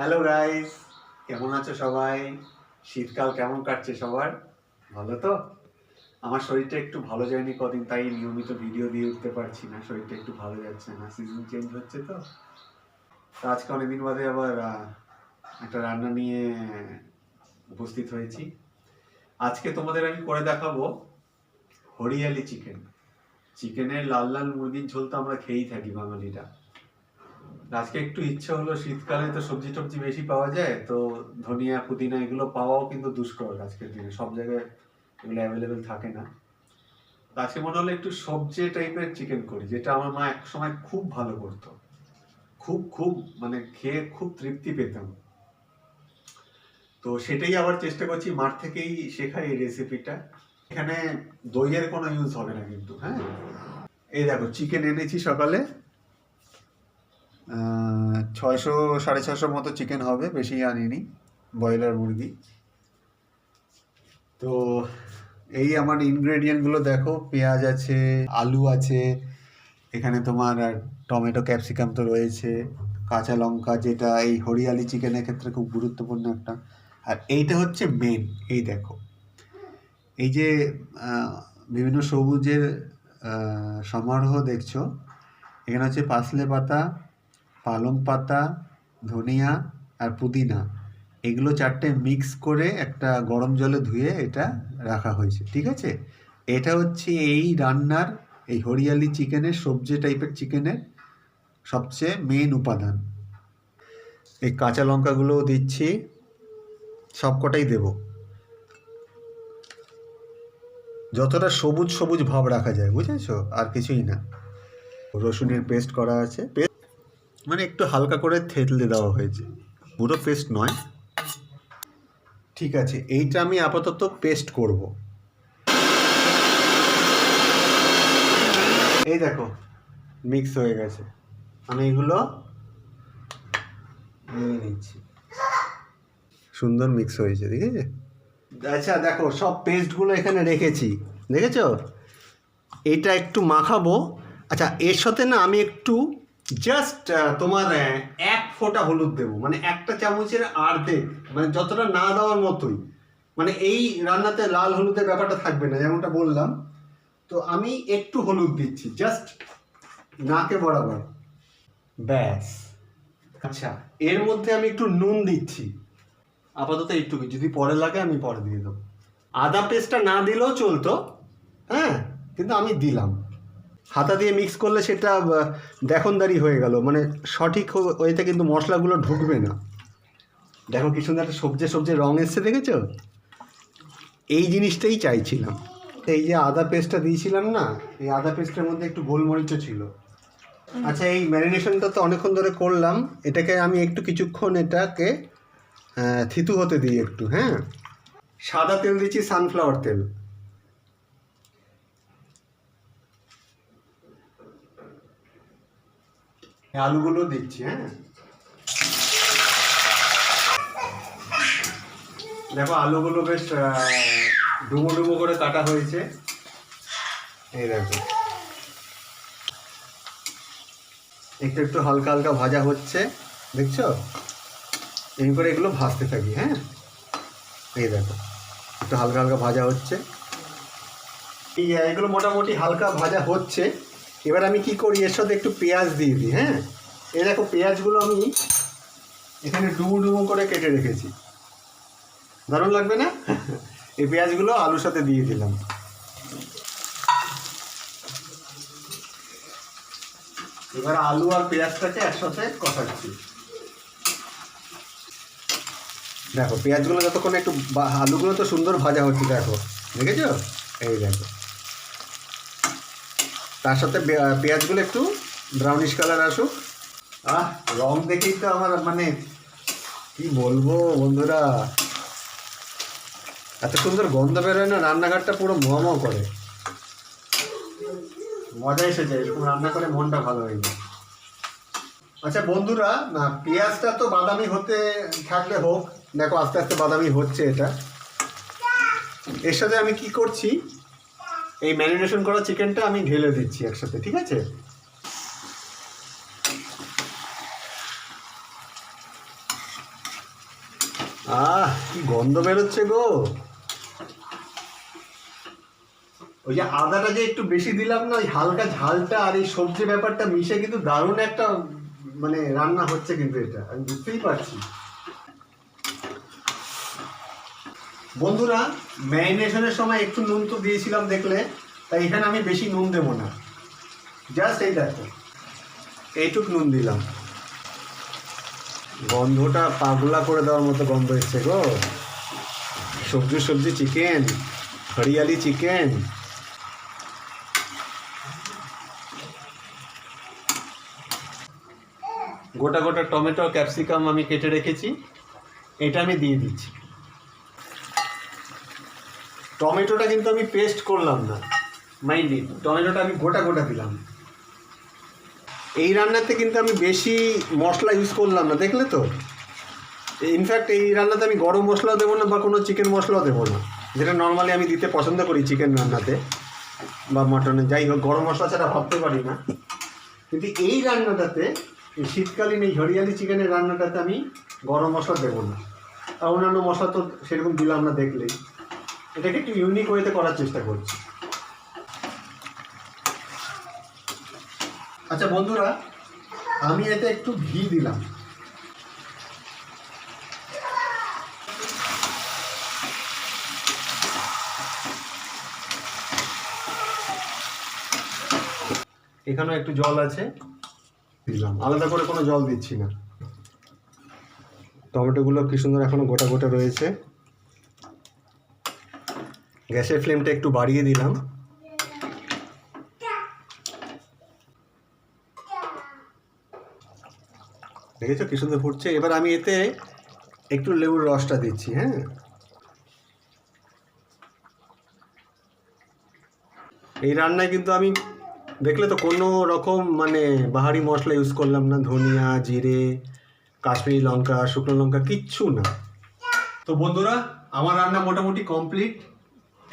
Hello guys কেমন আছো সবাই? শীতকাল কেমন কাটছে সবার? ভালো তো? আমার শরীরটা একটু ভালো যায়নি কদিন, তাই নিয়মিত ভিডিও দিয়ে উঠতে পারছি না। শরীরটা একটু ভালো যাচ্ছে না সিজন চেঞ্জ হচ্ছে তো। তো আজকে অনেকদিন বাদে আবার একটা রান্না নিয়ে উপস্থিত হয়েছি। আজকে তোমাদের আমি করে দেখাবো হরিয়ালি চিকেন চিকেনের লাল লাল মুরগির ঝোল তো আমরা খেয়েই থাকি বাঙালিরা। আজকে একটু ইচ্ছে হলো, শীতকালে তো সবজি টবজি বেশি পাওয়া যায়, তো ধনিয়া, পুদিনা এগুলো পাওয়াও কিন্তু দুষ্কর আজকের দিনে। সব জায়গায় এগুলো অ্যাভেলেবেল থাকে না। আজকে মনে হলো একটু সবজি টাইপের চিকেন করি, যেটা আমার মা এক সময় খুব ভালো করতো। খুব খুব মানে খেয়ে খুব তৃপ্তি পেতাম। তো সেটাই আবার চেষ্টা করছি, মার থেকেই শেখা এই রেসিপিটা এখানে দইয়ের কোনো ইউজ হবে না কিন্তু হ্যাঁ? এই দেখো চিকেন এনেছি সকালে। ছয়শো, সাড়ে ছশোর মতো চিকেন হবে, বেশি আনিনি, ব্রয়লার মুরগি। তো এই আমার ইনগ্রেডিয়েন্টগুলো দেখো, পেঁয়াজ আছে, আলু আছে, এখানে তোমার টমেটো ক্যাপসিকাম তো রয়েছে, কাঁচা লঙ্কা যেটা এই হরিয়ালি চিকেনের ক্ষেত্রে খুব গুরুত্বপূর্ণ একটা। আর এইটা হচ্ছে মেন এই দেখো। এই যে বিভিন্ন সবুজের সমারোহ দেখছ, এখানে হচ্ছে পাসলে পাতা পালং পাতা, ধনিয়া আর পুদিনা। এগুলো চারটে মিক্স করে একটা গরম জলে ধুয়ে এটা রাখা হয়েছে, ঠিক আছে? এটা হচ্ছে এই রান্নার, এই হরিয়ালি চিকেনের, সবজি টাইপের চিকেনের সবচেয়ে মেন উপাদান। এই কাঁচা লঙ্কাগুলোও দিচ্ছি, সবকটাই দেব। যতটা সবুজ সবুজ ভাব রাখা যায়, বুঝেছ? আর কিছুই না। রসুনের পেস্ট করা আছে। মানে একটু হালকা করে থেতলে দেওয়া হয়েছে। পুরো পেস্ট নয়। ঠিক আছে, এইটা আমি আপাতত পেস্ট করব। এই দেখো মিক্স হয়ে গেছে। আমি এগুলো নিয়ে নিচ্ছি। সুন্দর মিক্স হয়েছে, দেখেছে? আচ্ছা দেখো, সব পেস্টগুলো এখানে রেখেছি। দেখেছ? এটা একটু মাখাবো। আচ্ছা এর সাথে না আমি একটু জাস্ট তোমার এক ফোঁটা হলুদ দেবো। মানে একটা চামচের আর্ধেক মানে যতটা না দেওয়ার মতোই। মানে এই রান্নাতে লাল হলুদের ব্যাপারটা থাকবে না, যেমনটা বললাম। তো আমি একটু হলুদ দিচ্ছি জাস্ট নাকে বরাবর। ব্যাস। আচ্ছা এর মধ্যে আমি একটু নুন দিচ্ছি। আপাতত এইটুকু যদি পরে লাগে আমি পরে দিয়ে দেবো। আদা পেস্টটা না দিলেও চলতো হ্যাঁ? কিন্তু আমি দিলাম। হাতা দিয়ে মিক্স করলে সেটা দেখনদারি হয়ে গেল। মানে সঠিক ওইতে কিন্তু মশলাগুলো ঢুকবে না। দেখো কি সুন্দর একটা সবজি সবজি রং এসছে দেখেছ? এই জিনিসটাই চাইছিলাম। এই যে আদা পেস্টটা দিয়েছিলাম না এই আদা পেস্টের মধ্যে একটু গোলমরিচও ছিল। আচ্ছা এই ম্যারিনেশনটা তো অনেকক্ষণ ধরে করলাম। এটাকে আমি একটু কিছুক্ষণ এটাকে থিতু হতে দিই একটু হ্যাঁ? সাদা তেল দিচ্ছি সানফ্লাওয়ার তেল। আলুগুলো দিচ্ছি হ্যাঁ। দেখো, আলুগুলো বেশ ডুমো ডুমো করে কাটা হয়েছে। এই দেখো। একটু একটু হালকা হালকা ভাজা হচ্ছে, দেখছ? এই করে এগুলো ভাজতে থাকি হ্যাঁ। এই দেখো, একটু হালকা হালকা ভাজা হচ্ছে। এই, এগুলো মোটামুটি হালকা ভাজা হচ্ছে। এবার আমি কি করি? এর সাথে একটু পেঁয়াজ দিয়ে দিই হ্যাঁ? এই দেখো, পেঁয়াজগুলো আমি এখানে ডুমো ডুমো করে কেটে রেখেছি। দারুণ লাগবে না? এই পেঁয়াজগুলো আলুর সাথে দিয়ে দিলাম। এবার আলু আর পেঁয়াজটাকে একসাথে কষাচ্ছি। দেখো, পেঁয়াজগুলো যতক্ষণ একটু আলুগুলো তো সুন্দর ভাজা হচ্ছে, দেখো। দেখেছ? এই দেখো। তার সাথে পেঁয়াজগুলো একটু ব্রাউনিশ কালার আসুক। আহ, রং দেখেই তো আমার মানে কি বলব বন্ধুরা? এত সুন্দর গন্ধ বেরোয় না, রান্নাঘরটা পুরো মোয়ামো করে। মজা এসে যায় এরকম রান্না করে মনটা ভালো হয়ে যায়। আচ্ছা বন্ধুরা, না, পেঁয়াজটা তো বাদামি হতে থাকলে হোক, দেখো আস্তে আস্তে বাদামি হচ্ছে এটা। এর সাথে আমি কি করছি? এই ম্যারিনেশন করা চিকেনটা আমি ঢেলে দিচ্ছি একসাথে, ঠিক আছে? আহ, কি গন্ধ বেরোচ্ছে গো। ওই যে আদাটা যে একটু বেশি দিলাম না, ওই হালকা ঝালটা আর এই সবজি ব্যাপারটা মিশে কিন্তু দারুণ একটা মানে রান্না হচ্ছে কিন্তু এটা, আমি বুঝতেই পারছি। বন্ধুরা ম্যারিনেশনের সময় একটু নুন তো দিয়েছিলাম দেখলে, তাই এখানে আমি বেশি নুন দেবো না। জাস্ট এই দেখো, এইটুক নুন দিলাম। গন্ধটা পাগলা করে দেওয়ার মতো গন্ধ এসছে গো। সবজি সবজি চিকেন হরিয়ালি চিকেন গোটা গোটা টমেটো ক্যাপসিকাম আমি কেটে রেখেছি, এটা আমি দিয়ে দিচ্ছি। টমেটোটা কিন্তু আমি পেস্ট করলাম না। মাইন্ডলি টমেটোটা আমি গোটা গোটা দিলাম। এই রান্নাতে কিন্তু আমি বেশি মশলা ইউজ করলাম না দেখলে তো? ইনফ্যাক্ট এই রান্নাতে আমি গরম মশলাও দেবো না বা কোনো চিকেন মশলাও দেবো না। যেটা নর্মালি আমি দিতে পছন্দ করি চিকেন রান্নাতে বা মাটনে। যাই হোক গরম মশলা ছাড়া ভাবতে পারি না। কিন্তু এই রান্নাটাতে শীতকালীন এই হরিয়ালি চিকেনের রান্নাটাতে আমি গরম মশলা দেবো না। আর অন্যান্য মশলা তো সেরকম দিলাম না দেখলেই। এটাকে একটু ইউনিক ওয়েতে করার চেষ্টা করছি। আচ্ছা বন্ধুরা আমি এতে একটু ঘি দিলাম। এখানেও একটু জল আছে। দিলাম। আলাদা করে কোনো জল দিচ্ছি না। টমেটোগুলো কি সুন্দর এখনও গোটা গোটা রয়েছে। গ্যাসের ফ্লেমটা একটু বাড়িয়ে দিলাম। দেখেছ কি সুন্দর ফুটছে? এবার আমি এতে একটু লেবুর রসটা দিচ্ছি হ্যাঁ? এই রান্নায় কিন্তু আমি দেখলে তো কোনো রকম মানে বাহারি মশলা ইউজ করলাম না। ধনিয়া, জিরে, কাশ্মীরি লঙ্কা, শুকনো লঙ্কা, কিচ্ছু না। তো বন্ধুরা, আমার রান্না মোটামুটি কমপ্লিট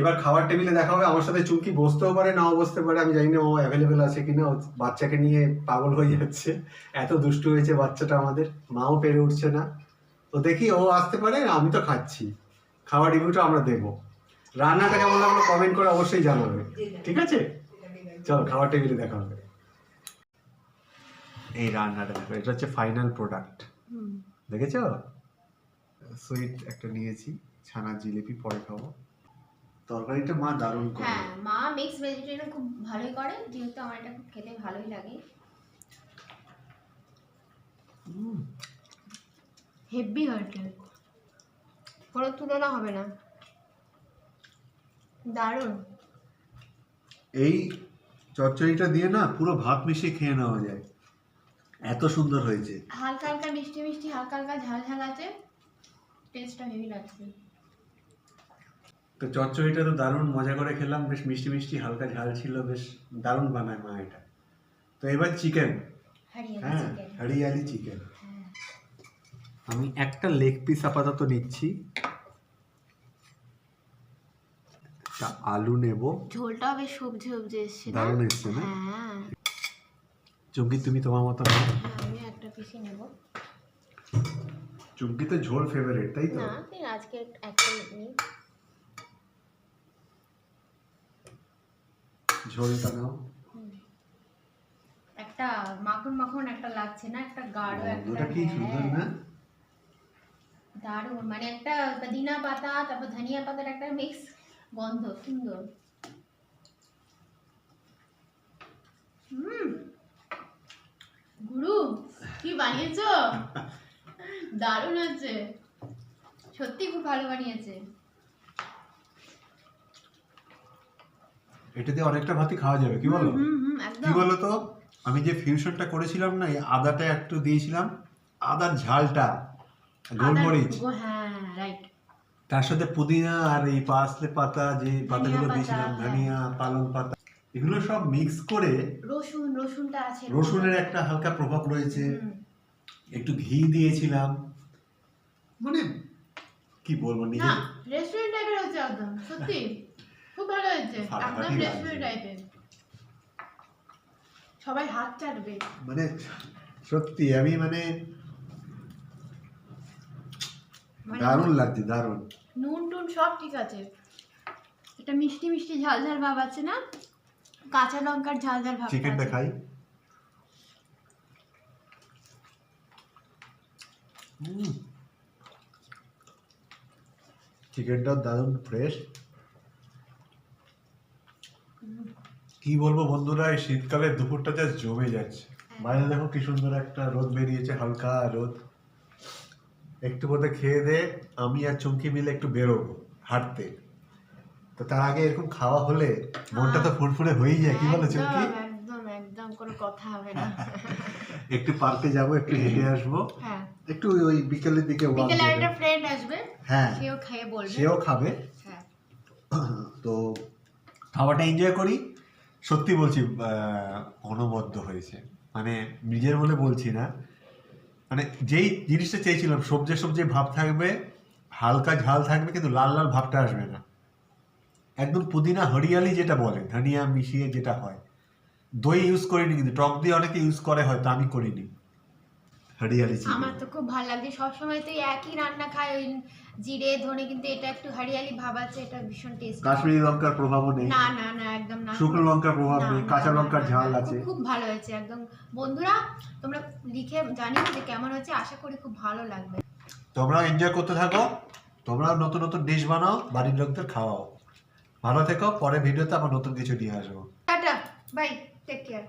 এবার খাবার টেবিলে দেখা হবে আমার সাথে চুমকি বসতেও পারে নাও বসতে পারে আমি জানি না ও অ্যাভেলেবেল আছে কিনা ও বাচ্চাকে নিয়ে পাগল হয়ে যাচ্ছে। এত দুষ্টু হয়েছে বাচ্চাটা আমাদের মাও পেরে উঠছে না। তো দেখি ও আসতে পারে আমি তো খাচ্ছি। খাওয়ার রিভিউটা আমরা দেবো। রান্নাটা কেমন লাগল কমেন্ট করে অবশ্যই জানাবে। ঠিক আছে? চলো খাওয়ার টেবিলে দেখা হবে। এই রান্নাটা দেখো এটা হচ্ছে ফাইনাল প্রোডাক্ট দেখেছ? সুইট একটা নিয়েছি ছানা জিলিপি পরে খাব। তরকারিটা মা দারুণ করে। হ্যাঁ মা মিক্স ভেজিটেরিয়ান খুব ভালোই করে যেহেতু আমার এটা খুব খেতে ভালোই লাগে। হেভি হয়েছে কোনো তুলনা হবে না। দারুণ। এই চচ্চড়িটা দিয়ে না পুরো ভাত মিশিয়ে খেয়ে নেওয়া যায়। এত সুন্দর হয়েছে। হালকা হালকা মিষ্টি মিষ্টি হালকা হালকা ঝাল ঝাল আছে। টেস্টটা হেভি লাগছে। তো চচ্চড়িটা তো দারুণ মজা করে খেলাম বেশ মিষ্টি মিষ্টি হালকা ঝাল ছিল বেশ দারুণ বানায় মা এটা। তো এবার চিকেন। হ্যাঁ হরিয়ালি চিকেন। হ্যাঁ। আমি একটা লেগ পিস আপাতত নিচ্ছি। আলু নেব। ঝোলটাও বেশ সবজি সবজি এসছে দারুণ এসছে না? হ্যাঁ। চুমকি তুমি তোমার মতো। হ্যাঁ, আমি একটা পিসি নেব। চুমকি তো ঝোল ফেভারিট তাই তো? না আজকে একটা নিই নাও একটা মাখন মাখন একটা লাগছে না একটা গাঢ় একটা গন্ধটা কি সুন্দর হ্যাঁ, না? দারুণ মানে একটা পুদিনা পাতা তারপর ধনিয়া পাতার একটা মিক্স গন্ধ সুন্দর। হুম। গুরু কি বানিয়েছো? দারুণ আছে সত্যি খুব ভালো বানিয়েছে। এটা দিয়ে অনেকটা ভাতই খাওয়া যাবে কি বলো? কি বলো তো আমি যে ফিউশনটা করেছিলাম না এই আদাটা একটু দিয়েছিলাম আদার ঝালটা গোলমরিচ। আদার- হ্যাঁ রাইট তার সাথে পুদিনা আর এই পাসলে পাতা যে পাতাগুলো দিয়েছিলাম হ্যাঁ। ধনিয়া পালং পাতা এগুলো সব মিক্স করে রসুন রসুনটা আছে। রসুনের একটা হালকা প্রভাব রয়েছে। একটু ঘি দিয়েছিলাম। মানে কি বলব নিজে রেস্টুরেন্ট টাইপের হচ্ছে একদম সত্যি। খুব ভালো একদম। টাইপের সবাই হাত চাটবে। মানে সত্যি আমি মানে মানে দারুণ লাগছে দারুণ। নুন টুন সব ঠিক আছে। এটা মিষ্টি মিষ্টি ঝাল ঝাল ভাব আছে না? কাঁচা লঙ্কার ঝাল ঝাল ভাব চিকেনটা খাই। চিকেনটা দারুণ ফ্রেশ কি বলব বন্ধুরা এই শীতকালে দুপুরটা যা জমে যাচ্ছে। বাইরে দেখো কি সুন্দর একটা রোদ বেরিয়েছে হালকা রোদ। একটু মধ্যে খেয়ে দে আমি আর চুমকি মিলে একটু বেরোবো হাঁটতে। তো তার আগে এরকম খাওয়া হলে মনটা তো ফুরফুরে হয়েই যায় কি বলো চুমকি? একদম একদম একদম কোনো কথা হবে না। একটু পার্কে যাব একটু হেঁটে আসব। হ্যাঁ। একটু ওই বিকেলের দিকে walk বিকেলে একটা ফ্রেন্ড আসবে হ্যাঁ। সেও খেয়ে বলবে। সেও খাবে। হ্যাঁ। তো খাওয়াটা এনজয় করি। সত্যি বলছি অনবদ্য হয়েছে। মানে নিজের বলে বলছি না। মানে যেই জিনিসটা চেয়েছিলাম, সবজি সবজি ভাব থাকবে, হালকা ঝাল থাকবে, কিন্তু লাল লাল ভাবটা আসবে না। একদম পুদিনা হরিয়ালি যেটা বলে, ধনিয়া মিশিয়ে যেটা হয়। দই ইউজ করিনি কিন্তু, টক দিয়ে অনেকে ইউজ করে, হয়তো আমি করিনি। হরিয়ালি চিকেন। আমার তো খুব ভালো লাগছে সবসময় তো একই রান্না খাই ওই জিরে ধনে কিন্তু এটা একটু হরিয়ালি ভাব আছে এটা ভীষণ টেস্ট কাশ্মীরি লঙ্কার প্রভাবও নেই। না না না একদম না। শুকনো লঙ্কার প্রভাব নেই কাঁচা লঙ্কার ঝাল আছে। খুব- ভালো হয়েছে একদম। বন্ধুরা তোমরা লিখে জানিও যে কেমন হয়েছে আশা করি খুব ভালো লাগবে। তোমরা এনজয় করতে থাকো। তোমরাও নতুন নতুন ডিশ বানাও বাড়ির লোকদের খাওয়াও। ভালো থেকো পরে ভিডিওতে আবার নতুন কিছু নিয়ে আসব। Tata bye take care